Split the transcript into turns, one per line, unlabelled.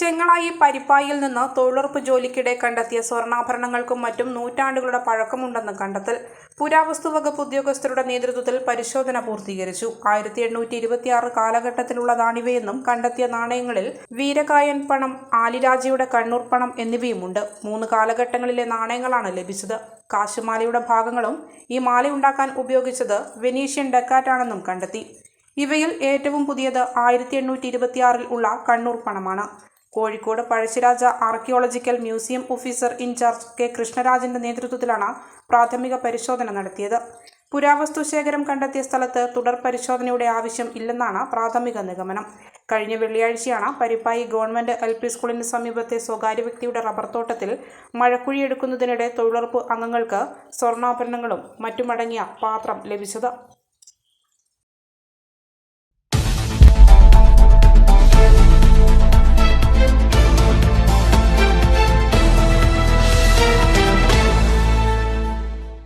ചെങ്ങളായി പരിപ്പായിൽ നിന്ന് തൊഴിലുറപ്പ് ജോലിക്കിടെ കണ്ടെത്തിയ സ്വർണാഭരണങ്ങൾക്കും മറ്റും നൂറ്റാണ്ടുകളുടെ പഴക്കമുണ്ടെന്ന് കണ്ടെത്തൽ പുരാവസ്തു വകുപ്പ് ഉദ്യോഗസ്ഥരുടെ നേതൃത്വത്തിൽ പരിശോധന പൂർത്തീകരിച്ചു. ആയിരത്തി എണ്ണൂറ്റി ഇരുപത്തിയാറ് കാലഘട്ടത്തിലുള്ളതാണിവയെന്നും കണ്ടെത്തിയ നാണയങ്ങളിൽ വീരകായൻ പണം ആലിരാജയുടെ കണ്ണൂർ പണം എന്നിവയുമുണ്ട്. മൂന്ന് കാലഘട്ടങ്ങളിലെ നാണയങ്ങളാണ് ലഭിച്ചത്. കാശുമാലയുടെ ഭാഗങ്ങളും ഈ മാലയുണ്ടാക്കാൻ ഉപയോഗിച്ചത് വെനീഷ്യൻ ഡക്കാറ്റാണെന്നും കണ്ടെത്തി. ഇവയിൽ ഏറ്റവും പുതിയത് ആയിരത്തി എണ്ണൂറ്റി ഇരുപത്തിയാറിൽ ഉള്ള കണ്ണൂർ പണമാണ്. Kozhikode Pazhassi Raja archaeological museum officer in charge K കൃഷ്ണരാജന്റെ നേതൃത്വത്തിലാണ് പ്രാഥമിക പരിശോധന നടത്തിയത്. പുരാവസ്തു ശേഖരം കണ്ടെത്തിയ സ്ഥലത്ത് തുടർ പരിശോധനയുടെ ആവശ്യം ഇല്ലെന്നാണ് പ്രാഥമിക നിഗമനം. കഴിഞ്ഞ വെള്ളിയാഴ്ചയാണ് പരിപ്പായി ഗവൺമെന്റ് എൽ പി സ്കൂളിന് സമീപത്തെ സ്വകാര്യ വ്യക്തിയുടെ റബ്ബർ തോട്ടത്തിൽ മഴക്കുഴി എടുക്കുന്നതിനിടെ തൊഴിലുറപ്പ് അംഗങ്ങൾക്ക് സ്വർണാഭരണങ്ങളും മറ്റുമടങ്ങിയ പാത്രം ലഭിച്ചത്.